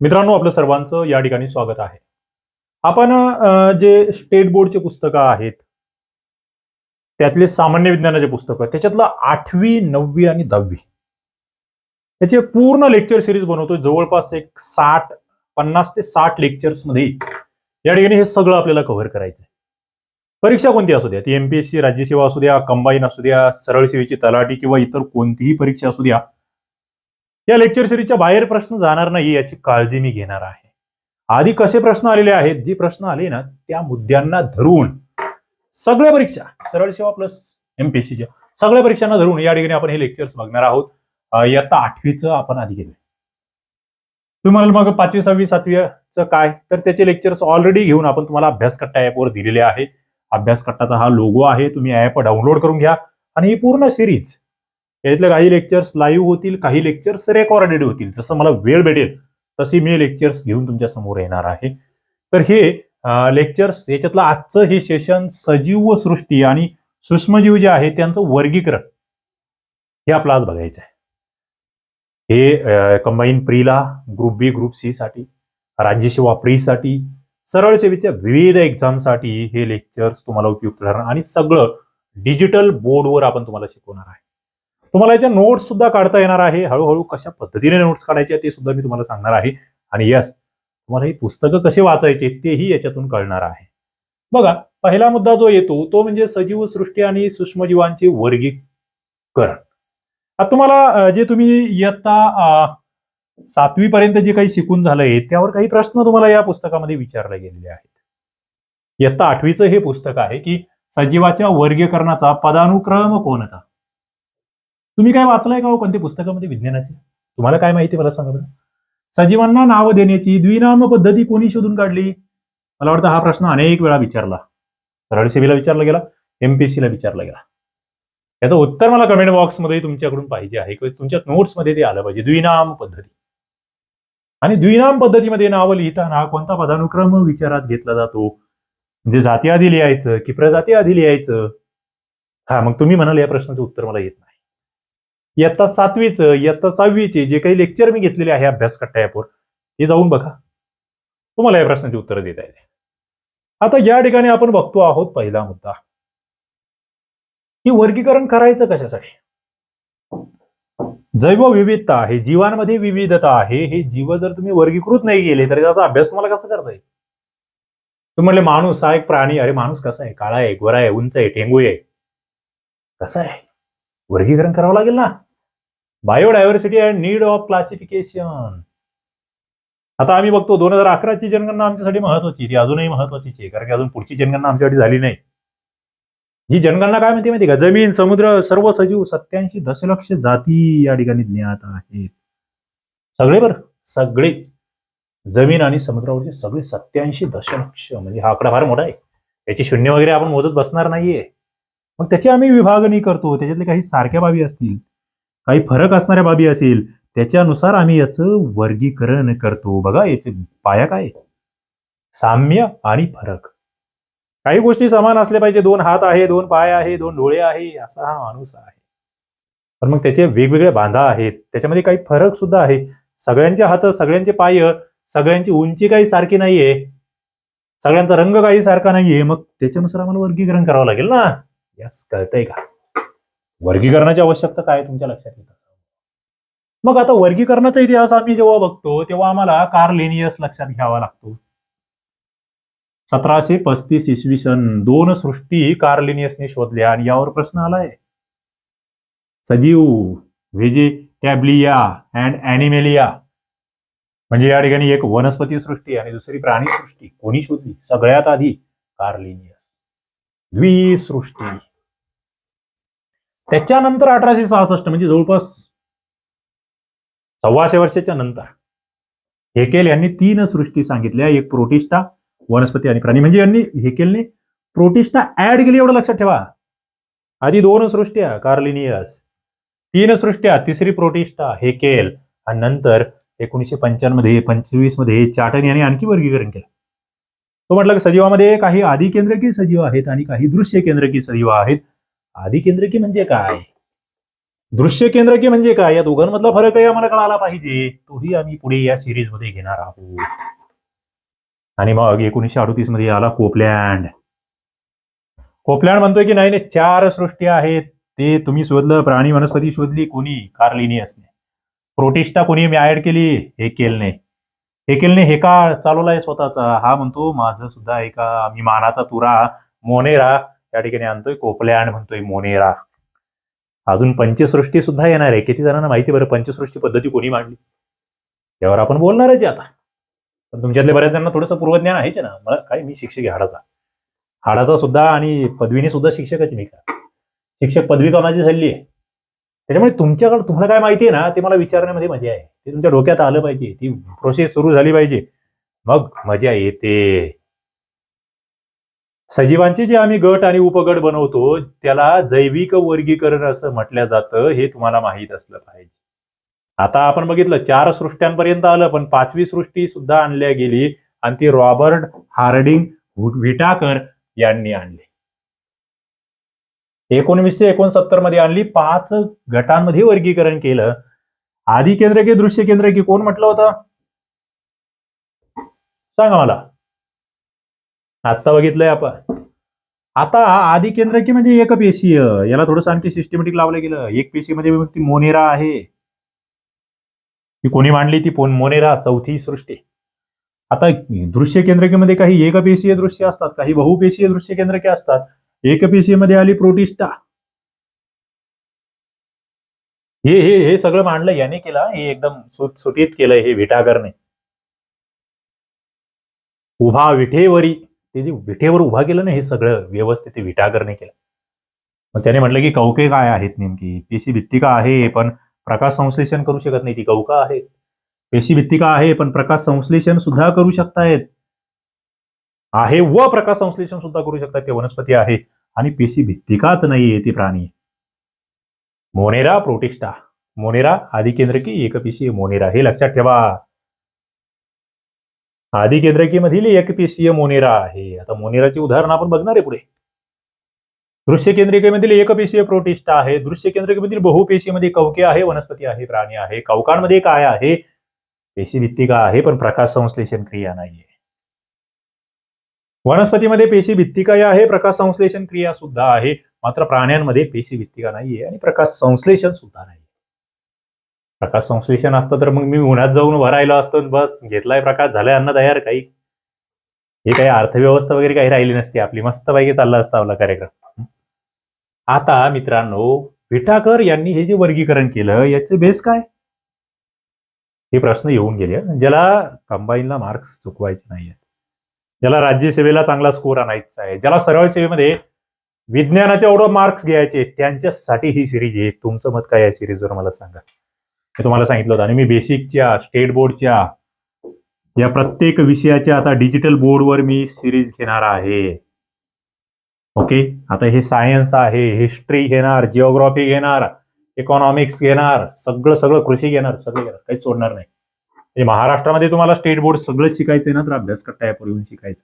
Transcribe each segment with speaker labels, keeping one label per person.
Speaker 1: मित्रांनो आपलं सर्वांचं या ठिकाणी स्वागत आहे. आपण जे स्टेट बोर्डचे पुस्तकं आहेत त्यातले सामान्य विज्ञानाचे पुस्तकं त्याच्यातलं आठवी नववी आणि दहावी याचे पूर्ण लेक्चर सिरीज बनवतो जवळपास एक साठ पन्नास ते साठ लेक्चर्समध्ये या ठिकाणी हे सगळं आपल्याला कव्हर करायचं आहे परीक्षा कोणती असू द्या ती एमपीएससी राज्यसेवा असू द्या कंबाईन असू द्या सरळ सेवेची तलाठी किंवा इतर कोणतीही परीक्षा असू द्या या लेक्चर सिरीजच्या बाहेर प्रश्न जाणार नाही याची काळजी मी घेणार आहे. आधी कसे प्रश्न आलेले आहेत? जे प्रश्न आले ना त्या मुद्द्यांना धरून सगळ्या परीक्षा सरळ सेवा प्लस एमपीएससीच्या सगळ्या परीक्षांना धरून या ठिकाणी आपण हे लेक्चर्स बघणार आहोत. इयत्ता आठवीचं आपण आधी घेतलं तुम्हाला मग पाचवी सहावी सातवीचं काय? तर त्याचे लेक्चर्स ऑलरेडी घेऊन आपण तुम्हाला अभ्यासकट्टा ऍपवर दिलेले आहे. अभ्यासकट्टाचा हा लोगो आहे तुम्ही ऍप डाउनलोड करून घ्या. आणि ही पूर्ण सिरीज यातले काही लेक्चर्स लाईव्ह होतील काही लेक्चर्स रेकॉर्डेड होतील. जसं मला वेळ भेटेल तशी मी लेक्चर्स घेऊन तुमच्यासमोर येणार आहे. तर हे लेक्चर्स याच्यातलं आजचं हे सेशन सजीव सृष्टी आणि सूक्ष्मजीव जे आहे त्यांचं वर्गीकरण. हे आपलं आज बघायचं आहे. हे कंबाईन प्रीला ग्रुप बी ग्रुप सी साठी राज्यसेवा प्री साठी सरळ सेवेच्या विविध एक्झामसाठी हे लेक्चर्स तुम्हाला उपयुक्त ठरणार. आणि सगळं डिजिटल बोर्डवर आपण तुम्हाला शिकवणार आहे. तुम्हाला याच्या नोट्स सुद्धा काढता येणार आहे. हळूहळू कशा पद्धतीने नोट्स काढायचे ते सुद्धा मी तुम्हाला सांगणार आहे. आणि यस तुम्हाला ही पुस्तकं कसे वाचायचे तेही याच्यातून कळणार आहे. बघा पहिला मुद्दा जो येतो तो म्हणजे सजीव सृष्टी आणि सूक्ष्मजीवांचे वर्गीकरण. आता तुम्हाला जे तुम्ही इयत्ता सातवी पर्यंत जे काही शिकून झालंय त्यावर काही प्रश्न तुम्हाला या पुस्तकामध्ये विचारले गेलेले आहेत. इयत्ता आठवीचं हे पुस्तक आहे की सजीवाच्या वर्गीकरणाचा पदानुक्रम कोणता? तुम्ही काय वाचलंय का हो कोणत्या पुस्तकामध्ये विज्ञानाचे? तुम्हाला काय माहिती मला सांगा बरं. सजीवांना नाव देण्याची द्विनाम पद्धती कोणी शोधून काढली? मला वाटतं हा प्रश्न अनेक वेळा विचारला. सरळ सेवेला विचारला गेला एमपीएससी ला विचारला गेला. याचं उत्तर मला कमेंट बॉक्समध्ये तुमच्याकडून पाहिजे आहे किंवा तुमच्या नोट्समध्ये ते आलं पाहिजे. द्विनाम पद्धती. आणि द्विनाम पद्धतीमध्ये नावं लिहिताना कोणता पदानुक्रम विचारात घेतला जातो? म्हणजे जाती आधी लिहायचं की प्रजाती आधी लिहायचं? हा मग तुम्ही म्हणाल या प्रश्नाचं उत्तर मला येत नाही. इयत्ता सातवीचं इयत्ता सहावीचे जे काही लेक्चर मी घेतलेले आहे अभ्यास कट्टा ॲपवर ते जाऊन बघा. तुम्हाला या प्रश्नाची उत्तरं देता येते आता या ठिकाणी आपण बघतो आहोत पहिला मुद्दा. की वर्गीकरण करायचं कशासाठी? जैवविविधता आहे जीवांमध्ये विविधता आहे हे जीव जर तुम्ही वर्गीकृत नाही केले तर त्याचा अभ्यास तुम्हाला कसा करता येईल? तुम्ही म्हणले माणूस हा एक प्राणी अरे माणूस कसा आहे? काळा आहे गोरा आहे उंच आहे टेंगू आहे. कसा आहे? वर्गीकरण करावं लागेल ना? Biodiversity and need of classification आता आम्ही बघतो दोन हजार अकराची जनगणना आमच्यासाठी महत्वाची. ती अजूनही महत्वाचीच आहे कारण की अजून पुढची जनगणना आमच्यासाठी झाली नाही. ही जनगणना काय म्हणते माहिती का? जमीन समुद्र सर्व सजीव सत्याऐंशी दशलक्ष जाती या ठिकाणी ज्ञात आहेत. सगळे बरं? सगळे. जमीन आणि समुद्रावरचे सगळे सत्याऐंशी दशलक्ष. म्हणजे हा आकडा फार मोठा आहे. याची शून्य वगैरे आपण मोजत बसणार नाहीये. मग त्याची आम्ही विभागणी करतो. त्याच्यातले काही सारख्या बाबी असतील काही फरक असणाऱ्या बाबी असतील त्याच्यानुसार आम्ही याचं वर्गीकरण करतो. बघा याचे पाया काय? साम्य आणि फरक. काही गोष्टी समान असल्या पाहिजे. दोन हात आहे दोन पाय आहे दोन डोळे आहे असा हा माणूस आहे. पण मग त्याचे वेगवेगळे बांधा आहेत. त्याच्यामध्ये काही फरक सुद्धा आहे. सगळ्यांचे हात सगळ्यांचे पाय सगळ्यांची उंची काही सारखी नाहीये. सगळ्यांचा रंग काही सारखा नाहीये. मग त्याच्यानुसार आम्हाला वर्गीकरण करावं लागेल ना? यस कळतंय का? वर्गीकरणाची आवश्यकता काय तुमच्या लक्षात येतं? मग आता वर्गीकरणाचा इतिहास आम्ही जेव्हा बघतो तेव्हा आम्हाला कार्लेनियस लक्षात घ्यावा लागतो. सतराशे पस्तीस इसवी सन दोन सृष्टी कार्लिनियसने शोधल्या आणि यावर प्रश्न आलाय. सजीव व्हेजिटॅब्लिया अँड अॅनिमेलिया म्हणजे या ठिकाणी एक वनस्पती सृष्टी आणि दुसरी प्राणी सृष्टी. कोणी शोधली? सगळ्यात आधी कार्लिनियस. द्विसृष्टी. त्याच्यानंतर अठराशे सहासष्ट म्हणजे जवळपास सव्वाशे वर्षाच्या नंतर हेकेल यांनी तीन सृष्टी सांगितल्या. एक प्रोटिष्ठा वनस्पती आणि प्राणी. म्हणजे यांनी हेकेलने प्रोटिष्ठा ऍड केली एवढं लक्षात ठेवा. आधी दोन सृष्ट्या कार्लिनियस. तीन सृष्ट्या तिसरी प्रोटिष्ठा हेकेल. आणि नंतर एकोणीसशे पंच्याण्णवमध्ये पंचवीसमध्ये चाटन यांनी आणखी वर्गीकरण केलं. तो म्हटलं की सजीवामध्ये काही आदिकेंद्रकी सजीव आहेत आणि काही दृश्य केंद्रकी सजीव आहेत. आदिकेंद्रकी म्हणजे काय? दृश्य केंद्रकी म्हणजे काय? या दोघांमधला फरकही आम्हाला कळाला पाहिजे. तोही आम्ही पुढे या सिरीजमध्ये घेणार आहोत. आणि मग एकोणीसशे अडतीसमध्ये आला कोपलँड. कोपलँड म्हणतोय की नाही नाही चार सृष्टी आहेत. ते तुम्ही शोधलं प्राणी वनस्पती शोधली कोणी? कार्लिनियसने. प्रोटिस्टा कोणी मी ऍड केली? हे केलने. हेकेलने हे का चालवलाय स्वतःचा? हा म्हणतो माझं सुद्धा एका मी मानाचा तुरा मोनेरा. या ठिकाणी आणतोय कोपलँड म्हणतोय मोनेरा. अजून पंचसृष्टी सुद्धा येणार आहे. किती जणांना माहिती बरं पंचसृष्टी पद्धती कोणी मांडली? त्यावर आपण बोलणारच आहे आता. पण तुमच्यातले बऱ्याच जणांना थोडंसं पूर्वज्ञान आहेच ना. मला काय मी शिक्षक आहे हाडाचा. हाडाचा सुद्धा आणि पदवीने सुद्धा शिक्षकाची मी. का शिक्षक पदवी का माझी झाली आहे? त्याच्यामुळे तुमच्याकडे तुम्हाला काय माहिती आहे ना ते मला विचारण्यामध्ये मजा आहे. ते तुमच्या डोक्यात आलं पाहिजे ती प्रोसेस सुरू झाली पाहिजे. मग मजा येते. सजीवांचे जे आम्ही गट आणि उपगट बनवतो त्याला जैविक वर्गीकरण असं म्हटलं जातं हे तुम्हाला माहीत असलं पाहिजे. आता आपण बघितलं चार सृष्ट्यांपर्यंत आलं पण पाचवी सृष्टी सुद्धा आणल्या गेली. आणि ती रॉबर्ट हार्डिंग व्हिटाकर यांनी आणली. एकोणवीसशे एकोणसत्तरमध्ये आणली. पाच गटांमध्ये वर्गीकरण केलं. आधी केंद्रकी दृश्य केंद्रकी कोण म्हटलं होतं? सांगा मला. आत्ता बघितलंय आपण. आता आधी केंद्रकी म्हणजे एकपेशीय याला थोडंसं आणखी सिस्टमॅटिक लावलं गेलं. एक पेशीमध्ये मध्ये ती मोनेरा आहे. ती कोणी मांडली? ती मोनेरा चौथी सृष्टी. आता दृश्य केंद्रकीमध्ये काही एकपेशीय दृश्य असतात काही बहुपेशीय दृश्य केंद्रके असतात. एकपेशीयमध्ये आली प्रोटिस्टा हे हे हे सगळं मांडलं याने केलं. हे एकदम सुट सुटीत केलंय हे विटागरने. उभा विठेवरी. ते जे विठेवर उभा केलं ना हे सगळं व्यवस्थित विटागरने केलं. मग त्याने म्हटलं की कवके काय आहेत नेमकी? पेशी भित्तिका आहे पण प्रकाश संश्लेषण करू शकत नाही. ती कवका आहे. पेशी भित्तिका आहे पण प्रकाश संश्लेषण सुद्धा करू शकतायत. आहे व प्रकाश संश्लेषण सुद्धा करू शकतात ते वनस्पती आहे. आणि पेशी भित्तिकाच नाहीये ती प्राणी. Monera Protista. मोनेरा आदिकेंद्रकी एकपेशीय मोनेरा. हे लक्षात ठेवा. आदी मधील एकपेशीय मोनेरा आहे. आता मोनेराची उदाहरण आपण बघणार आहे पुढे. दृश्य केंद्रिकेमधील एकपेशीय प्रोटिष्ठा आहे. दृश्य केंद्रिकेमधील बहुपेशीमध्ये कवके आहे वनस्पती आहे प्राणी आहे. कवकांमध्ये काय आहे? पेशी भित्तिका आहे पण प्रकाश संश्लेषण क्रिया नाहीये. वनस्पतीमध्ये पेशी भित्तिका आहे प्रकाश संश्लेषण क्रिया सुद्धा आहे. मात्र प्राण्यांमध्ये पेशी भित्तिका नाहीये आणि प्रकाश संश्लेषण सुद्धा नाही प्रकाश संश्लेषण असतं तर मग मी उन्हात जाऊन भरायला असतो बस घेतलाय प्रकाश झालाय अन्न तयार काही. हे काही अर्थव्यवस्था वगैरे काही राहिली नसती. आपली मस्त पैकी चालला असता आपला कार्यक्रम. आता मित्रांनो विटाकर यांनी हे जे वर्गीकरण केलं याचे बेस काय? हे प्रश्न येऊन गेले. ज्याला कंबाईनला मार्क्स चुकवायचे नाहीयेत. ज्याला राज्यसेवेला चांगला स्कोर आणायचा आहे. ज्याला सरळ सेवेमध्ये विज्ञानाच्या एवढं मार्क्स घ्यायचे त्यांच्यासाठी ही सिरीज आहे. तुमचं मत काय आहे सिरीजवर मला सांगा. मी तुम्हाला सांगितलं होतं आणि मी बेसिकच्या स्टेट बोर्डच्या या प्रत्येक विषयाच्या आता डिजिटल बोर्डवर मी सिरीज घेणार आहे. ओके आता हे सायन्स आहे हिस्ट्री घेणार जिओग्राफी घेणार इकॉनॉमिक्स घेणार सगळं सगळं कृषी घेणार सगळं घेणार. काहीच सोडणार नाही. म्हणजे महाराष्ट्रामध्ये तुम्हाला स्टेट बोर्ड सगळं शिकायचंय ना तर अभ्यास कट्टा ॲपवर येऊन शिकायचं.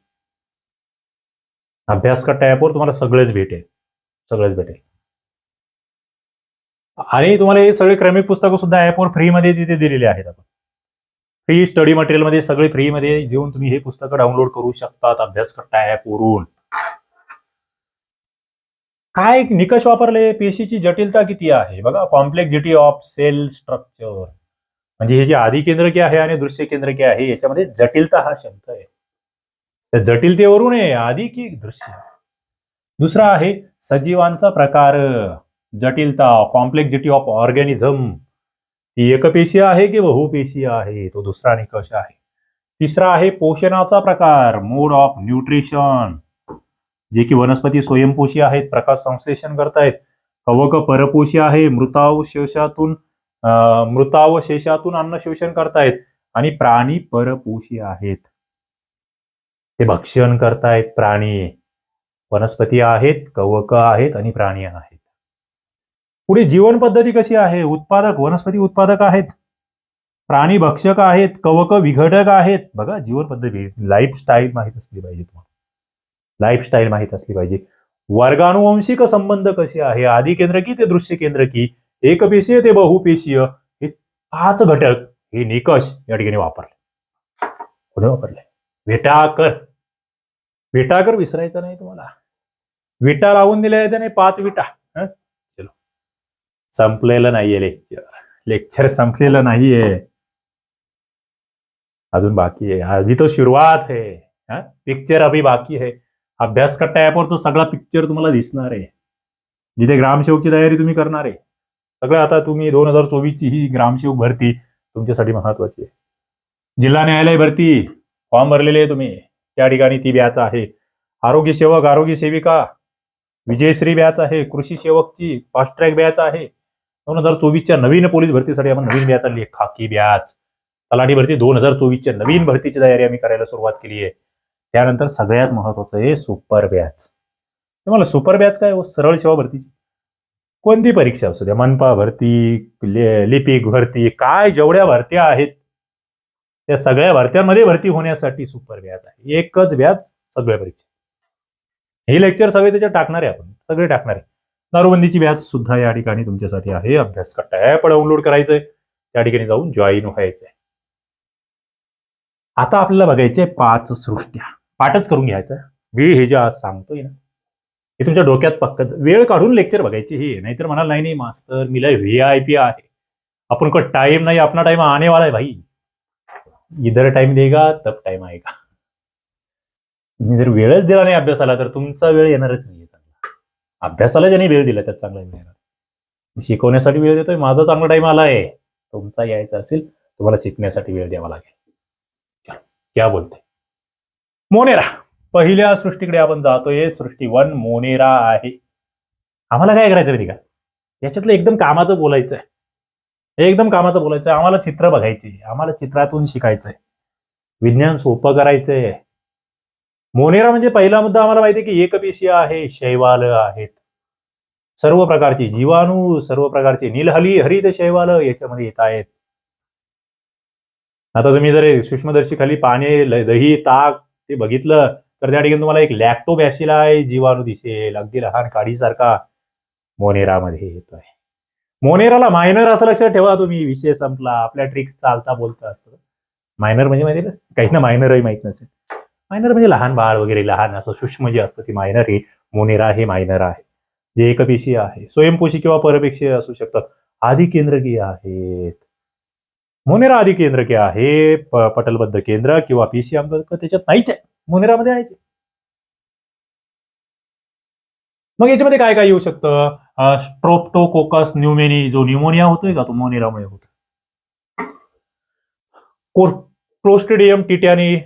Speaker 1: अभ्यास कट्टा ॲपवर तुम्हाला सगळंच भेटेल. सगळंच भेटेल. आणि तुम्हाला हे सगळे क्रमिक पुस्तकं सुद्धा ॲपवर फ्रीमध्ये तिथे दिलेले आहेत आपण. फ्री स्टडी मटेरियलमध्ये सगळे फ्रीमध्ये घेऊन तुम्ही हे पुस्तकं डाउनलोड करू शकतात अभ्यास कट्टा ॲपवरून काय निकष वापरले? पेशीची जटिलता किती आहे? बघा कॉम्प्लेक्सिटी ऑफ सेल स्ट्रक्चर म्हणजे हे जे आधी केंद्रके आहे आणि दृश्य केंद्रकी आहे याच्यामध्ये जटिलता हा शब्द आहे. त्या जटिलतेवरून आहे आधी की दृश्य. दुसरा आहे सजीवांचा प्रकार जटिलता कॉम्प्लेक्सिटी ऑफ ऑर्गॅनिझम ती एकपेशीय आहे की बहुपेशीय आहे तो दुसरा निकष आहे. तिसरा आहे पोषणाचा प्रकार मोड ऑफ न्यूट्रिशन जे की वनस्पती स्वयंपोषी आहेत प्रकाश संश्लेषण करतायत. कवक परपोषी आहे मृतावशेषातून मृतावशेषातून अन्न शोषण करतायत आणि प्राणी परपोषी आहेत. ते भक्षण करतायत प्राणी. वनस्पती आहेत कवक आहेत आणि प्राणी आहेत. पुढे जीवन पद्धती कशी आहे? उत्पादक वनस्पती उत्पादक आहेत. प्राणी भक्षक आहेत कवक विघटक आहेत. बघा जीवन पद्धती लाईफस्टाईल माहीत असली पाहिजे तुम्हाला. लाईफस्टाईल माहीत असली पाहिजे. वर्गानुवंशिक संबंध कसे आहे? आधी केंद्र की ते दृश्य केंद्र की? एकपेशीय ते बहुपेशीय हे पाच घटक हे निकष या ठिकाणी वापरले. कोणी वापरले? विटाकर. विटाकर विसरायचा नाही तुम्हाला. विटा लावून दिल्या त्याने पाच विटा. चलो. संपलेलं नाहीये लेक्चर लेक्चर संपलेलं नाहीये. अजून बाकी आहे. अभी तो सुरुवात है. हा? पिक्चर अभी बाकी है. अभ्यास कट्टा ऍपवर तो सगळा पिक्चर तुम्हाला दिसणार आहे. जिथे ग्रामसेवकची तयारी तुम्ही करणार आहे. सगळं आता तुम्ही दोन हजार चोवीसची ही ग्रामसेवक भरती तुमच्यासाठी महत्वाची आहे. जिल्हा न्यायालय भरती फॉर्म भरलेले आहे तुम्ही. त्या ठिकाणी ती बॅच आहे. आरोग्य सेवक आरोग्य सेविका विजयश्री बॅच आहे कृषी सेवकची फास्ट ट्रॅक बॅच आहे. दोन हजार चोवीसच्या नवीन पोलीस भरतीसाठी आपण नवीन बॅच आणली खाकी बॅच. तलाठी भरती दोन हजार चोवीसच्या नवीन भरतीची तयारी आम्ही करायला सुरुवात केली आहे. त्यानंतर सगळ्यात महत्वाचं आहे सुपर बॅच. तुम्हाला सुपर बॅच काय हो? सरळ सेवा भरतीची. कोणती परीक्षा असू द्या? मनपा भरती लिपिक भरती काय जेवढ्या भरत्या आहेत त्या सगळ्या भरत्यांमध्ये भरती होण्यासाठी सुपर व्याज आहे. एकच व्याज सगळ्या परीक्षा हे लेक्चर सगळे त्याच्यात टाकणार आहे आपण. सगळे टाकणार आहे. दारूबंदीची व्याज सुद्धा या ठिकाणी तुमच्यासाठी आहे. अभ्यास कट्टा ऍप डाउनलोड करायचंय. त्या ठिकाणी जाऊन जॉईन व्हायचंय. आता आपल्याला बघायचंय पाच सृष्ट्या. पाठच करून घ्यायचं मी हे जे आज सांगतोय ना हे तुमच्या डोक्यात पक्क वेळ काढून लेक्चर बघायची हे नाहीतर म्हणाल नाही नाही मास्तर मिला व्ही आय पी आहे. आपण को टाइम नाही आपला टाइम आने वाला है भाई. इधर टाइम देगा तब टाइम आएगा. तुम्ही जर वेळच दिला नाही अभ्यासाला तर तुमचा वेळ येणारच नाही चांगला. अभ्यासाला ज्यांनी वेळ दिला त्यात चांगला वेळ येणार. मी शिकवण्यासाठी वेळ देतोय माझा चांगला टाइम आला आहे तुमचा यायचा असेल तुम्हाला शिकण्यासाठी वेळ द्यावा लागेल. क्या बोलते? मोनेरा. पहिल्या सृष्टीकडे आपण जातोय सृष्टी वन मोनेरा आहे. आम्हाला काय करायचं माहिती का? याच्यातलं एकदम कामाचं बोलायचं आहे एकदम कामाचं बोलायचं आहे आम्हाला चित्र बघायची आम्हाला चित्रातून शिकायचंय. विज्ञान सोपं करायचंय. मोनेरा म्हणजे पहिला मुद्दा आम्हाला माहिती की एकपेशीय आहे शैवाल आहेत. सर्व प्रकारची जीवाणू सर्व प्रकारचे नीलहली हरित शैवाल याच्यामध्ये येत आहेत. आता तुम्ही जर सूक्ष्मदर्शी खाली पाणी दही ताक ते बघितलं तर त्या ठिकाणी तुम्हाला एक लॅक्टोबॅसिला जीवाणू दिसेल. अगदी लहान काडीसारखा मोनेरामध्ये येतोय. मोनेराला मायनर असं लक्षात ठेवा तुम्ही विषय संपला आपल्या ट्रिक्स चालता बोलता असतं मायनर म्हणजे माहिती ना काही ना मायनरही माहीत नसेल. मायनर म्हणजे लहान बाळ वगैरे लहान असं सूक्ष्म जे असतं ती मायनर हे मोनेरा हे मायनर आहे. जे एकपेशीय आहे. स्वयंपोषी किंवा परपेशीय असू शकतात. आधी केंद्रकीय आहेत. मोनेरा आधी केंद्रकीय आहे पटलबद्ध केंद्र किंवा पेशी अंक त्याच्यात नाहीच आहे. मोनेरामध्ये आहे मग याच्यामध्ये काय काय येऊ शकतं? स्ट्रोप्टोकोकस न्यूमेनी जो न्यूमोनिया होतोय का तो मोनेरामुळे होतो क्लोस्ट्रिडियम टिट्यानी.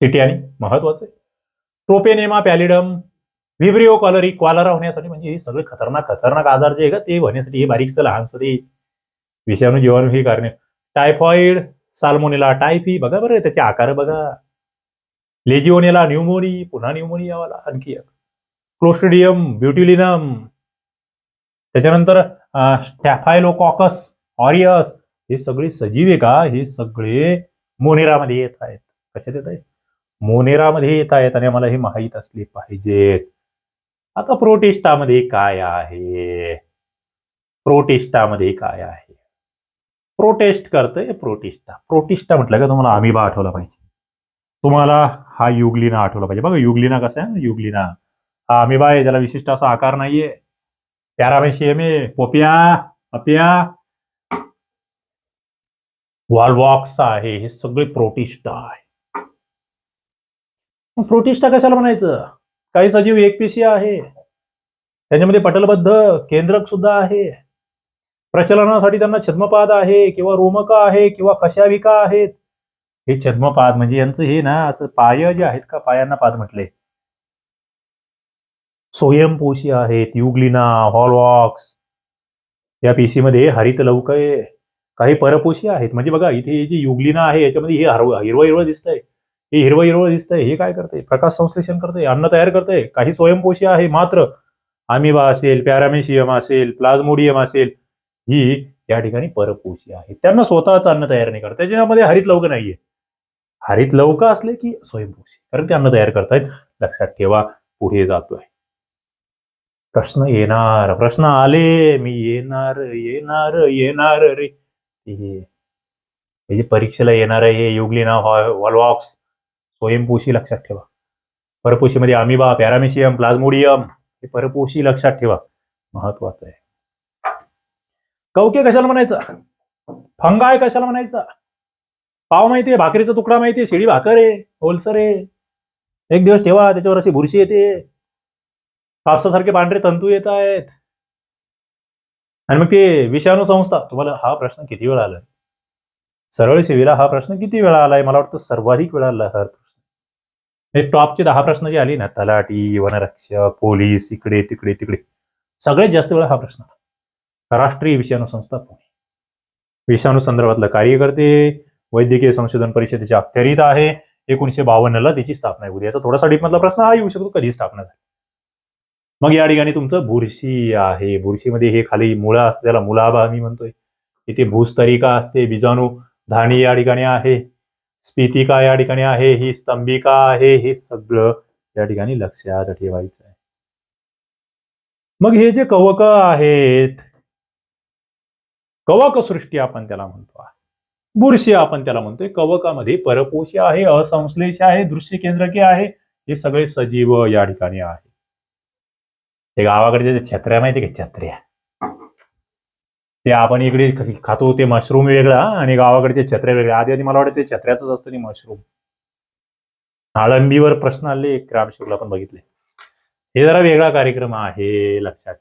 Speaker 1: टिट्यानी महत्वाचं आहे. ट्रोपेनेमा पॅलिडम व्हिब्रिओ कॉलरी क्वालरा होण्यासाठी म्हणजे हे सगळे खतरनाक खतरनाक आजार जे आहे का ते होण्यासाठी हे बारीकचं लहानसं ते विषाणू जीवाणू ही कारणे. टायफॉइड साल्मोनेला टायफी बघा बरं त्याचे आकार बघा. लेजिओनेला न्यूमोनी पुन्हा न्यूमोनिया वाला आणखी एक. Clostridium botulinum. त्याच्यानंतर स्टॅफायलोकॉकस ऑरियस. हे सगळे सजीव आहे का? हे सगळे मोनेरामध्ये येत आहेत. कशात येत आहेत? मोनेरामध्ये येत आहेत आणि आम्हाला हे माहीत असले पाहिजेत आता प्रोटेस्टामध्ये काय आहे? प्रोटेस्टामध्ये काय आहे? प्रोटेस्ट करतंय प्रोटिस्टा. प्रोटिस्टा म्हटलं का तुम्हाला अमिबा आठवला पाहिजे. तुम्हाला हा युगलिना आठवला पाहिजे. बघा युगलिना कसा आहे ना? युगलिना. हा अमिबा आहे ज्याला विशिष्ट असा आकार नाहीये. पॅरामेशी एम ए पोपिया अपिया वॉलबॉक्स आहे हे सगळे प्रोटिस्टा आहे. प्रोटिस्टा कशाला म्हणायचं? काही सजीव एकपेशी आहे. त्याच्यामध्ये पटलबद्ध केंद्रक सुद्धा आहे. प्रचलनासाठी त्यांना छद्मपाद आहे किंवा रोमक आहे किंवा कशाविका आहेत? हे छद्मपाद म्हणजे यांचं हे ना असं पाय जे आहेत का पायांना पाद म्हटले. स्वयंपोषी आहेत युग्लिना हॉलवॉक्स. या पेशीमध्ये हरित लवक आहे काही परपोषी आहेत. म्हणजे बघा इथे हे जे युग्लिना आहे याच्यामध्ये हे हरव हिरवं हिरवं दिसतंय. हे हिरवं हिरवं दिसतंय हे काय करते प्रकाश संश्लेषण करते अन्न तयार करते काही स्वयंपोषी आहे मात्र. आमिबा असेल पॅरामेशियम असेल प्लाझ्मोडियम असेल ही या ठिकाणी परपोशी आहे. त्यांना स्वतःच अन्न तयार नाही करत त्याच्यामध्ये हरित लवकर नाहीये. हरित लवकर असले की स्वयंपोषी कारण ते अन्न तयार करतायत लक्षात ठेवा पुढे जातोय. प्रश्न येणार प्रश्न आले मी येणार येणार येणार रे. हे जे परीक्षेला येणार आहे हे युगलिना वॉलवॉक्स स्वयंपोषी लक्षात ठेवा. परपोशीमध्ये अमिबा पॅरामेशियम प्लाझ्मोडियम. हे परपोषी लक्षात ठेवा. महत्वाचं आहे. कवके कशाला म्हणायचं? फंगाय कशाला म्हणायचा? पाव माहितीये भाकरीचा तुकडा माहितीये शिडी भाकर आहे होलसर आहे. एक दिवस ठेवा त्याच्यावर अशी बुरशी येते. कापसासारखे पांढरे तंतू येत आहेत. आणि मग ते विषाणू संस्था तुम्हाला हा प्रश्न किती वेळा आला सरळ सेवेला हा प्रश्न किती वेळा आलाय? मला वाटतं सर्वाधिक वेळा आला हा प्रश्न. हे टॉपचे दहा प्रश्न जे आली ना तलाठी वनरक्षक पोलीस इकडे तिकडे तिकडे सगळ्यात जास्त वेळा हा प्रश्न आला. राष्ट्रीय विषाणू संस्था पुणे विषाणू संदर्भातलं कार्यकर्ते वैद्यकीय संशोधन परिषदेच्या अखत्यारीत आहे. एकोणीशे बावन्नला त्याची स्थापना आहे. याचा थोडासा डीपमधला प्रश्न हा येऊ शकतो. कधी स्थापना झाली मग या ठिकाणी तुमचं बुरशी आहे. बुरशीमध्ये हे खाली मुळा असते. त्याला मुलाबा आम्ही म्हणतोय. इथे भूस्तरिका असते. बीजाणू धाणी या ठिकाणी आहे. स्पितिका या ठिकाणी आहे. ही स्तंभिका आहे. हे सगळं या ठिकाणी लक्षात ठेवायचं आहे. मग हे जे कवक आहेत कवक सृष्टी आपण त्याला म्हणतो बुरशी आपण त्याला म्हणतोय. कवकामध्ये परपोषी आहे असंश्लेष आहे दृश्य केंद्रके आहे. हे सगळे सजीव या ठिकाणी आहे. ते गावाकडे छत्र्या माहिती का? छत्र्या. ते आपण इकडे खातो ते मशरूम वेगळा आणि गावाकडचे छत्र्या वेगळ्या. आधी आधी मला वाटतं ते छत्र्याच असतं ते मशरूम. आळंबीवर प्रश्न आले ग्रामशिवला आपण बघितले. हे जरा वेगळा कार्यक्रम आहे लक्षात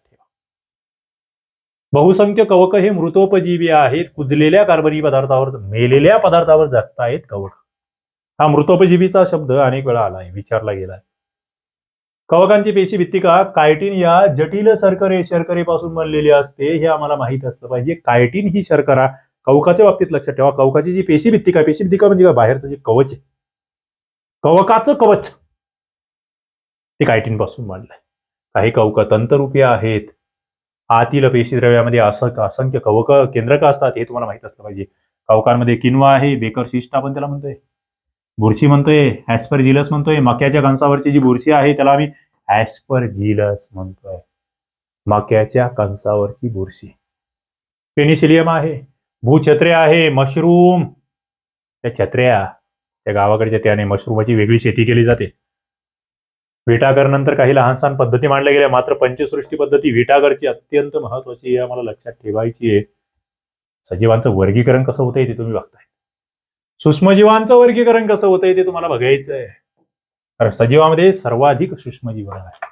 Speaker 1: बहुसंख्य कवक हे मृतोपजीवी आहेत. कुजलेल्या कार्बनी पदार्थावर मेलेल्या पदार्थावर जगतायत कवक. हा मृतोपजीवीचा शब्द अनेक वेळा आलाय विचारला गेलाय. कवकांची पेशी भित्तिका कायटिन या जटिल शर्करे शर्करेपासून बनलेली असते हे आम्हाला माहीत असलं पाहिजे. कायटिन ही शर्करा कवकाच्या बाबतीत लक्षात ठेवा. कवकाची जी पेशी भित्तिका पेशी भित्तिका म्हणजे काय? बाहेरचं जे कवच आहे. कवकाचं कवच. ते कायटिनपासून बनलंय. काही कवक तंतरूपी आहेत आतील पेशी द्रव्यामध्ये असं असंख्य कवक केंद्रक असतात हे तुम्हाला माहीत असलं पाहिजे. कवकांमध्ये किनवा आहे बेकर शिष्ट आपण त्याला म्हणतोय. बुरशी म्हणतोय ऍस्परजिलस म्हणतोय. मक्याच्या कंसावरची जी बुरशी आहे त्याला आम्ही ऍस्परजिलस म्हणतोय. मक्याच्या कंसावरची बुरशी पेनिसिलियम आहे भूछत्रे आहे मशरूम. त्या छत्र्या त्या गावाकडच्या त्याने मशरूमाची वेगळी शेती केली जाते. विटागर नंतर काही लहान सहान पद्धती मांडल्या गेल्या. मात्र पंचसृष्टी पद्धती विटागरची अत्यंत महत्वाची आहे आम्हाला लक्षात ठेवायची आहे. सजीवांचं वर्गीकरण कसं होतंय ते तुम्ही बघताय. सूक्ष्मजीवांचं वर्गीकरण कसं होतंय ते तुम्हाला बघायचं आहे कारण सजीवामध्ये सर्वाधिक सूक्ष्मजीव आहे.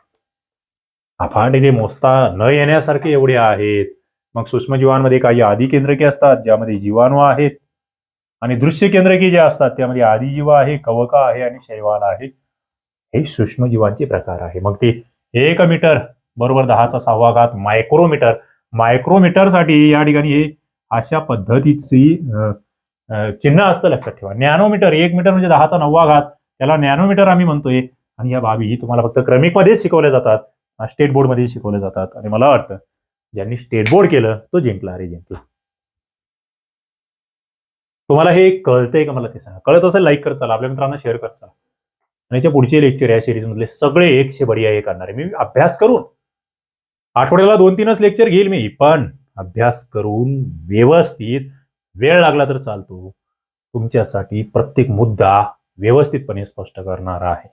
Speaker 1: अफाट इथे मोजता न येण्यासारखे एवढे आहेत. मग सूक्ष्मजीवांमध्ये काही आदी केंद्रके असतात ज्यामध्ये जीवाणू आहेत. आणि दृश्य केंद्रके जे असतात त्यामध्ये आदिजीव आहे कवका आहे आणि शैवाल आहे. हे सूक्ष्मजीवांचे प्रकार आहे. मग ते एक मीटर बरोबर दहाचा सहावा घात मायक्रोमीटर. मायक्रोमीटरसाठी या ठिकाणी हे अशा पद्धतीची चिन्ह असतं लक्षात ठेवा. नॅनोमीटर एक मीटर म्हणजे दहाचा नववा घात. त्याला नॅनोमीटर आम्ही म्हणतोय. आणि या बाबी तुम्हाला फक्त क्रमिकमध्येच शिकवल्या जातात. स्टेट बोर्डमध्ये शिकवल्या जातात. आणि मला वाटतं ज्यांनी स्टेट बोर्ड केलं तो जिंकला. अरे जिंकला. तुम्हाला हे कळतंय का मला ते सांगा? कळत असेल लाईक करत चला. आपल्या मित्रांना शेअर करत चला. आणि याच्या पुढचे लेक्चर या सिरीजमधले सगळे एकशे बढिया हे करणार आहे. मी अभ्यास करून आठवड्याला दोन तीनच लेक्चर घेईल मी पण अभ्यास करून व्यवस्थित वेळ लागला तर चालतो. तुमच्यासाठी प्रत्येक मुद्दा व्यवस्थितपणे स्पष्ट करणार आहे.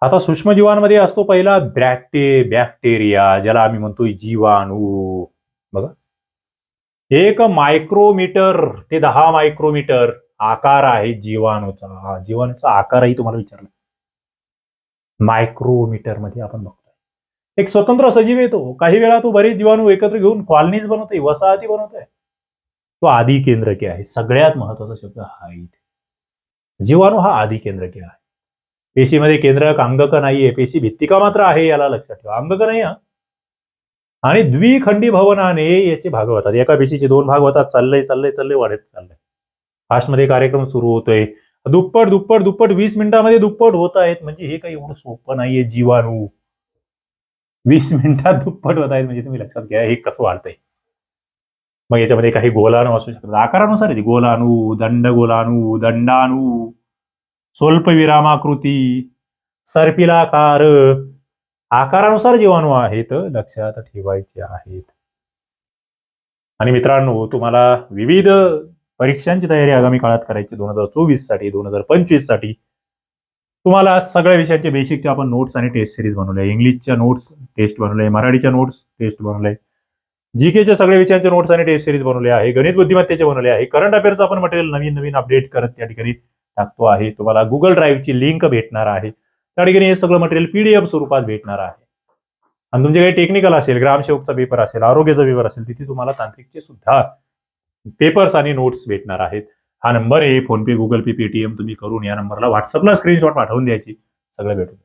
Speaker 1: आता सूक्ष्मजीवांमध्ये असतो पहिला ब्रॅक्टे बॅक्टेरिया ज्याला आम्ही म्हणतोय जीवाणू. बघा. एक मायक्रोमीटर ते दहा मायक्रोमीटर. आकार आहे जीवाणूचा. हा जीवाणूचा आकारही तुम्हाला विचारला. मायक्रोमीटरमध्ये आपण बघतोय. एक स्वतंत्र सजीव येतो. काही वेळा तो बरेच जीवाणू एकत्र घेऊन कॉलनीज बनवतोय वसाहती बनवतोय. तो आधी केंद्रके आहे. सगळ्यात महत्त्वाचा शब्द हा इथे. जीवाणू हा आधी केंद्रके आहे. पेशीमध्ये केंद्रक अंगक नाहीये पेशी भित्तिका मात्र आहे याला लक्षात ठेवा. अंगक नाही हा. आणि द्विखंडी भवनाने याचे भाग होतात. एका पेशीचे दोन भाग होतात. चाललंय चाललंय चाललंय वाढत चाललंय. फास्टमध्ये कार्यक्रम सुरू होतोय. दुप्पट दुप्पट दुप्पट वीस मिनिटामध्ये दुप्पट होत आहेत. म्हणजे हे काही एवढं सोपं नाहीये जीवाणू. वीस मिनिटात दुप्पट होत आहेत म्हणजे तुम्ही लक्षात घ्या हे कसं वाढतंय. मग याच्यामध्ये काही गोलाणू असू शकतात. आकारानुसार येते गोलाणू दंड गोलाणू दंडाणू स्वल्प विरामाकृती सर्पिलाकार. आकारानुसार जीवाणू आहेत लक्षात ठेवायचे आहेत. आणि मित्रांनो तुम्हाला विविध परीक्षांची तयारी आगामी काळात करायची. दोन हजार चोवीससाठी दोन हजार पंचवीससाठी तुम्हाला सगळ्या विषयांचे बेसिकच्या आपण नोट्स आणि टेस्ट सिरीज बनवल्या इंग्लिशच्या नोट्स टेस्ट बनवले मराठीच्या नोट्स टेस्ट बनवले जीकेच्या सगळ्या विषयांचे नोट्स आणि टेस्ट सिरीज बनवले आहे. गणित बुद्धिमत्तेचे बनवले आहे. करंट अफेअरचं आपण मटेरियल नवीन नवीन अपडेट करत त्या ठिकाणी टाकतो आहे. तुम्हाला गुगल ड्राईव्हची लिंक भेटणार आहे. त्या ठिकाणी हे सगळं मटेरियल पीडीएफ स्वरूपात भेटणार आहे. आणि तुमचे काही टेक्निकल असेल ग्रामसेवकचा पेपर असेल आरोग्याचा पेपर असेल तिथे तुम्हाला तांत्रिकचे सुद्धा पेपर्स आणि नोट्स भेटणार आहेत. हा नंबर आहे फोनपे गुगल पे पेटीएम तुम्ही करून या नंबरला व्हॉट्सअपला स्क्रीनशॉट पाठवून द्यायची. सगळं भेटून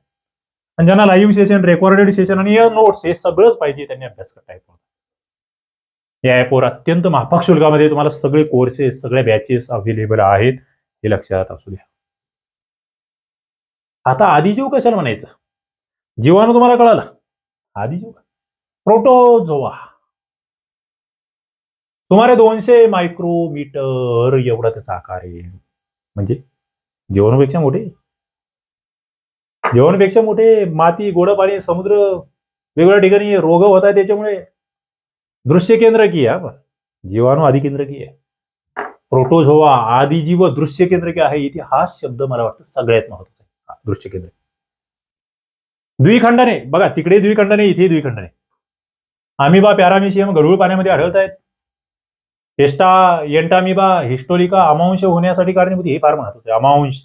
Speaker 1: आणि ज्यांना लाईव्ह सेशन रेकॉर्डेड सेशन आणि या नोट्स हे सगळंच पाहिजे त्यांनी अभ्यास करता येतो या ॲपवर अत्यंत माफक शुल्कामध्ये तुम्हाला सगळे कोर्सेस सगळे बॅचेस अवेलेबल आहेत. हे लक्षात असू द्या. आता आदिजीव कशाला म्हणायचं? जीवाणू तुम्हाला कळाला? आदिजीव. प्रोटोजोआ सुमारे दोनशे मायक्रोमीटर एवढा त्याचा आकार आहे. म्हणजे जीवाणूपेक्षा मोठे? जीवाणूपेक्षा मोठे माती गोड पाणी समुद्र वेगवेगळ्या ठिकाणी रोग होत आहे त्याच्यामुळे दृश्य केंद्र की आहे जीवाणू आधी केंद्रकीय आहे. प्रोटोझोवा आदिजीव दृश्य केंद्र की आहे इथे हा शब्द मला वाटतं सगळ्यात महत्त्वाचा आहे दृश्य केंद्र. द्विखंडने बघा तिकडे द्विखंडने इथे द्विखंडने. बा पॅरामिशियम गढूळ पाण्यामध्ये आढळत आहेत. हेस्टा एंटामिबा हिस्टोलिका अमांश होण्यासाठी कारणीभूत हे फार महत्वाचं आहे. अमांश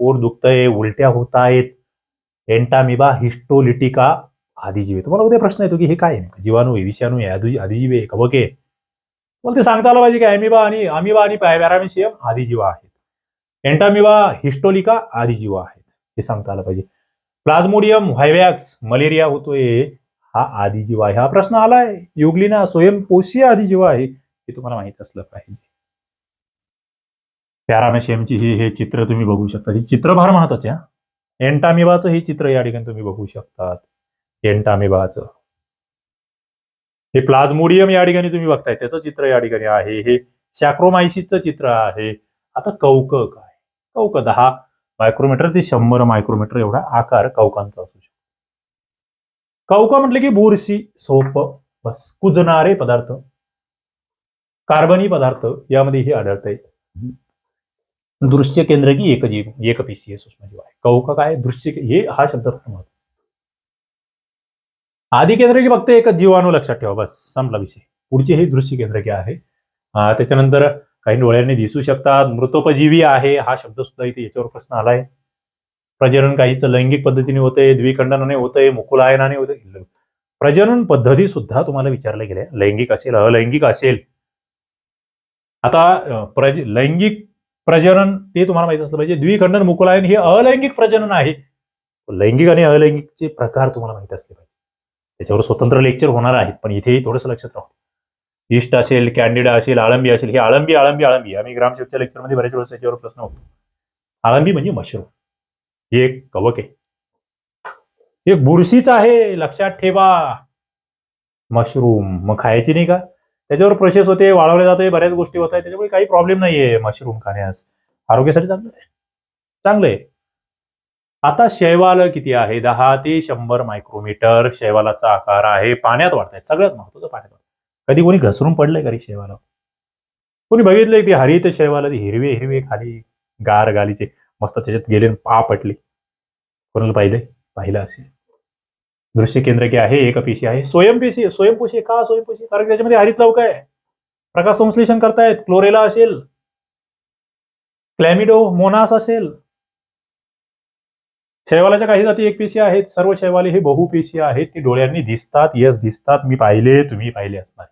Speaker 1: पोट दुखतंय उलट्या होत आहेत एंटामिबा हिस्टोलिटिका आदिजीवे तुम्हाला उद्या प्रश्न येतो की हे काय जीवाणू आहे विषाणू आहे आदिजीवे आदिजीव कवक आहे. मला ते सांगता आलं पाहिजे की अॅमिबा आणि अमिबा आणि पॅरामिशियम आदिजीव आहेत. एंटामिबा हिस्टोलिका आदिजीव आहेत. हे सांगता आलं पाहिजे. प्लाझ्मोडियम व्हायवॅक्स मलेरिया होतोय हा आदिजीव आहे. हा प्रश्न आलाय. युगलिना स्वयंपोषीय आदिजीव आहे. हे तुम्हाला माहीत असलं पाहिजे. पॅरामेशियमची ही हे चित्र तुम्ही बघू शकता. ही चित्र फार महत्त्वाचे हा. एंटामिबाचं हे चित्र या ठिकाणी तुम्ही बघू शकतात. एंटामिबाचं हे प्लाझ्मोडियम या ठिकाणी तुम्ही बघताय त्याचं चित्र या ठिकाणी आहे. हे शॅक्रोमायसिसचं चित्र आहे. आता कौक काय? कौक दहा मायक्रोमीटर ते शंभर मायक्रोमीटर एवढा आकार कौकांचा असू शकतो. कौक म्हटलं की बुरशी सोप बस कुजणारे पदार्थ. कार्बनी पदार्थ यामध्ये हे येत दृश्य केंद्र की एकजीव एकपेशीय सूक्ष्मजीव आहे कौक काय? दृश्य हे हा शब्द आधी केंद्र की फक्त एकच जीवाणू लक्षात ठेवा बस संपला विषय. पुढचे हे दृश्य केंद्र की आहे. त्याच्यानंतर काही डोळ्यांनी दिसू शकतात मृतोपजीवी आहे हा शब्द सुद्धा इथे याच्यावर प्रश्न आलाय. प्रजनन काहीच लैंगिक पद्धतीने होतंय द्विखंडनाने होतंय मुकुलायनाने होतंय. प्रजनन पद्धती सुद्धा तुम्हाला विचारल्या गेल्या. लैंगिक असेल अलैंगिक असेल आता प्रज लैंगिक प्रजनन ते तुम्हाला माहीत असलं पाहिजे. द्विखंडन मुकुलायन हे अलैंगिक प्रजनन आहे. लैंगिक आणि अलैंगिकचे प्रकार तुम्हाला माहीत असले पाहिजे. त्याच्यावर स्वतंत्र लेक्चर होणार आहेत पण इथेही थोडंसं लक्षात राहू इष्ट असेल कॅन्डिडा असेल आळंबी असेल हे आळंबी आळंबी आळंबी. आम्ही ग्रामसेवकच्या लेक्चरमध्ये बऱ्याच वेळेस याच्यावर प्रश्न होतो. आळंबी म्हणजे मशरूम. हे एक कवक आहे. एक बुरशीच आहे लक्षात ठेवा. मशरूम. मग खायची नाही का? त्याच्यावर प्रोसेस होते वाढवल्या जाते बऱ्याच गोष्टी होत आहेत. त्याच्यामुळे काही प्रॉब्लेम नाहीये मशरूम खाण्यास. आरोग्यासाठी चांगलं आहे. चांगलं आहे. आता शैवाल किती आहे? दहा ते शंभर मायक्रोमीटर शैवालाचा आकार आहे. पाण्यात वाढताय. सगळ्यात महत्वाचं पाण्यात कधी कोणी घसरून पडलंय का रे शैवाला? कोणी बघितलंय ती हरित शैवाला ती हिरवे हिरवे खाली गार गालीचे मस्त त्याच्यात गेले पा पटले कोणाला पाहिलंय? पाहिलं असेल. दृश्य केंद्र की आहे एकपेशी आहे. स्वयंपेशी स्वयंपोषी का स्वयंपोषी कारण त्याच्यामध्ये हरित लवक आहे. प्रकाश संश्लेषण करतायत. क्लोरेला असेल. क्लॅमिडो मोनास असेल. शैवालाच्या काही जाती एकपेशी आहेत. सर्व शैवाले हे बहुपेशी आहेत. ते डोळ्यांनी दिसतात. यस दिसतात. मी पाहिले तुम्ही पाहिले असणार.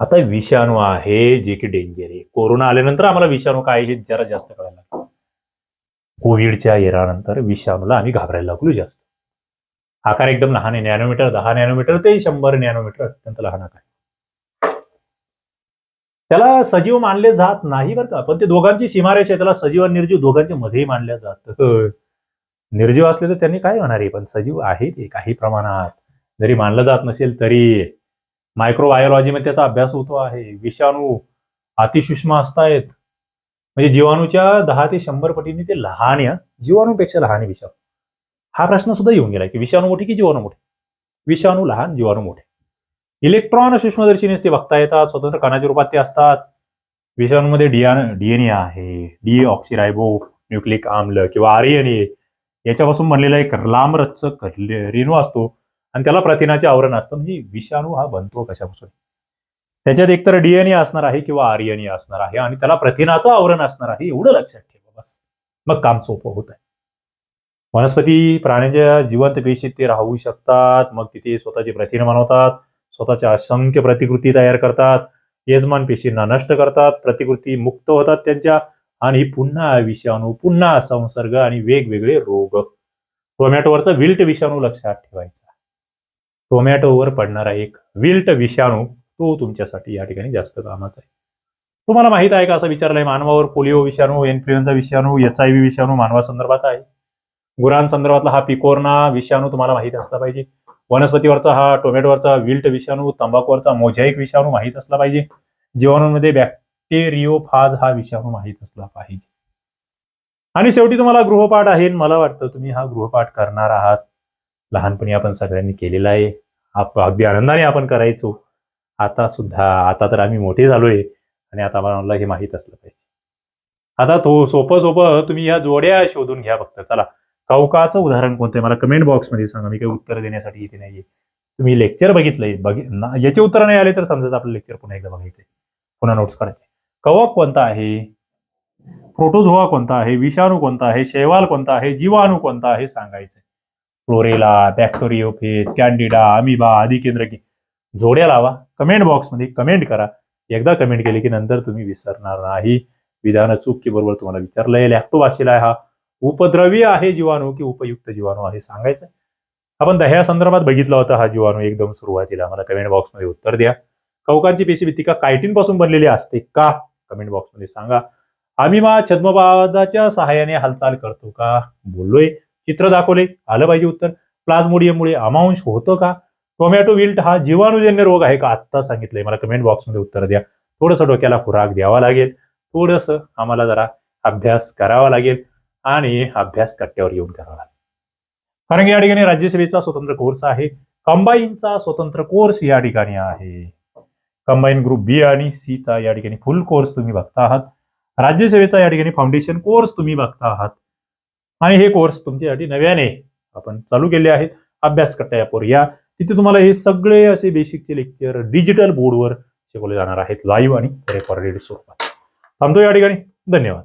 Speaker 1: आता विषाणू आहे जे की डेंजर आहे. कोरोना आल्यानंतर आम्हाला विषाणू काय हे जरा जास्त कळायला लागलं. कोविडच्या येरानंतर विषाणूला आम्ही घाबरायला लागलो जास्त. आकार एकदम लहान आहे नॅनोमीटर दहा नॅनोमीटर ते शंभर नॅनोमीटर अत्यंत लहान आकार त्याला सजीव मानले जात नाही बरं का पण ते दोघांची सीमारेष आहे त्याला सजीव आणि निर्जीव दोघांच्या मध्ये मानल्या जात. निर्जीव असले तर त्यांनी काय होणार आहे पण सजीव आहे ते काही प्रमाणात. जरी मानलं जात नसेल तरी मायक्रोबायोलॉजीमध्ये त्याचा अभ्यास होतो आहे विषाणू अतिसूक्ष्म असतायत. म्हणजे जीवाणूच्या दहा ते शंभर पटीने ते लहान या जीवाणूपेक्षा लहान आहे विषाणू. हा प्रश्न सुद्धा येऊन गेला की विषाणू मोठे की जीवाणू मोठे? विषाणू लहान जीवाणू मोठे. इलेक्ट्रॉन सूक्ष्मदर्शीनेच ते बघता येतात स्वतंत्र कणाच्या रूपात ते असतात. विषाणूमध्ये डीआन डीएनए आहे. डी ऑक्सिरायबो न्यूक्लिक आम्ल किंवा आरएनए याच्यापासून बनलेला एक लांब रच्च रेणू असतो. आणि त्याला प्रथिनाचे आवरण असतं. म्हणजे विषाणू हा बनतो कशापासून? त्याच्यात एकतर डीएनए असणार आहे किंवा आरएनए असणार आहे आणि त्याला प्रथिनाचं आवरण असणार आहे एवढं लक्षात ठेवा बस. मग काम सोपं होत आहे. वनस्पती प्राण्यांच्या जिवंत पेशीत ते राहू शकतात मग तिथे स्वतःचे प्रथिन बनवतात स्वतःच्या असंख्य प्रतिकृती तयार करतात यजमान पेशींना नष्ट करतात प्रतिकृती मुक्त होतात त्यांच्या आणि पुन्हा विषाणू पुन्हा संसर्ग आणि वेगवेगळे रोग. टोमॅटोवरचा विल्ट विषाणू लक्षात ठेवायचा टोमॅटोवर पडणारा एक विल्ट विषाणू तो तुमच्यासाठी या ठिकाणी जास्त कामात आहे. तुम्हाला माहीत आहे का असं विचारलंय मानवावर पोलिओ विषाणू इन्फ्लुएन्झा विषाणू एच आय व्ही विषाणू मानवासंदर्भात आहे. गुरांसंदर्भातला हा पिकोरना विषाणू तुम्हाला माहीत असला पाहिजे. वनस्पतीवरचा हा टोमॅटोवरचा विल्ट विषाणू तंबाखूवरचा मोझाईक विषाणू माहीत असला पाहिजे. जीवाणूंमध्ये बॅक्टेरियोफाज हा विषाणू माहीत असला पाहिजे. आणि शेवटी तुम्हाला गृहपाठ आहे मला वाटतं तुम्ही हा गृहपाठ करणार आहात. लहानपणी आपण सगळ्यांनी केलेला आहे. आप- अगदी आनंदाने आपण करायचो. आता सुद्धा आता तर आम्ही मोठे झालोय आणि आता मला हे माहीत असलं पाहिजे. आता तो सोपं सोपं तुम्ही या जोड्या शोधून घ्या फक्त. चला. कौकाचं उदाहरण कोणतं आहे? मला कमेंट बॉक्समध्ये सांगा. मी काही उत्तर देण्यासाठी इथे नाहीये. तुम्ही लेक्चर बघितलंय. बघि याचे उत्तर नाही आले तर समजायचं आपलं लेक्चर पुन्हा एकदा बघायचंय. पुन्हा नोट्स काढायचे. कवक कोणता आहे? प्रोटोझोआ कोणता आहे? विषाणू कोणता आहे? शैवाल कोणता आहे? जीवाणू कोणता आहे? सांगायचं फ्लोरेला बॅक्टोरियोफेज कॅन्डिडा अमिबा आदी केंद्रकी जोड्या लावा. कमेंट बॉक्समध्ये कमेंट करा. एकदा कमेंट केली की नंतर तुम्ही विसरणार नाही. विधान चूक की बरोबर तुम्हाला विचारलंय. लॅक्टोबाशिल आहे हा. उपद्रवी आहे जीवाणू की उपयुक्त जीवाणू आहे सांगायचं आपण दह्या संदर्भात बघितला होता हा जीवाणू एकदम सुरुवातीला. मला कमेंट बॉक्समध्ये उत्तर द्या. कवकांची पेशी भित्तिका कायटिनपासून बनलेली असते का? कमेंट बॉक्समध्ये सांगा. आम्ही मा छद्मपादाच्या सहाय्याने हालचाल करतो का? बोललोय. चित्र दाखवले. आलं पाहिजे उत्तर. प्लाझ्मोडियममुळे अमांश होतं का? टोमॅटो विल्ट हा जीवाणूजन्य रोग आहे का? आत्ता सांगितलंय. मला कमेंट बॉक्समध्ये उत्तर द्या. थोडंसं डोक्याला खुराक द्यावा लागेल. थोडंसं आम्हाला जरा अभ्यास करावा लागेल आणि अभ्यास कट्ट्यावर येऊन करावा लागेल. कारण की या ठिकाणी राज्यसेवेचा स्वतंत्र कोर्स आहे. कंबाईनचा स्वतंत्र कोर्स या ठिकाणी आहे. कंबाईन ग्रुप बी आणि सी चा या ठिकाणी फुल कोर्स तुम्ही बघता आहात. राज्यसेवेचा या ठिकाणी फाउंडेशन कोर्स तुम्ही बघता आहात. आणि हे कोर्स तुमच्यासाठी नव्याने आपण चालू केले आहेत. अभ्यास कट्ट्या यापूर या. तिथे तुम्हाला हे सगळे असे बेसिकचे लेक्चर डिजिटल बोर्डवर शिकवले जाणार आहेत लाईव्ह आणि रेकॉर्डेड स्वरूपात. थांबतो या ठिकाणी. धन्यवाद.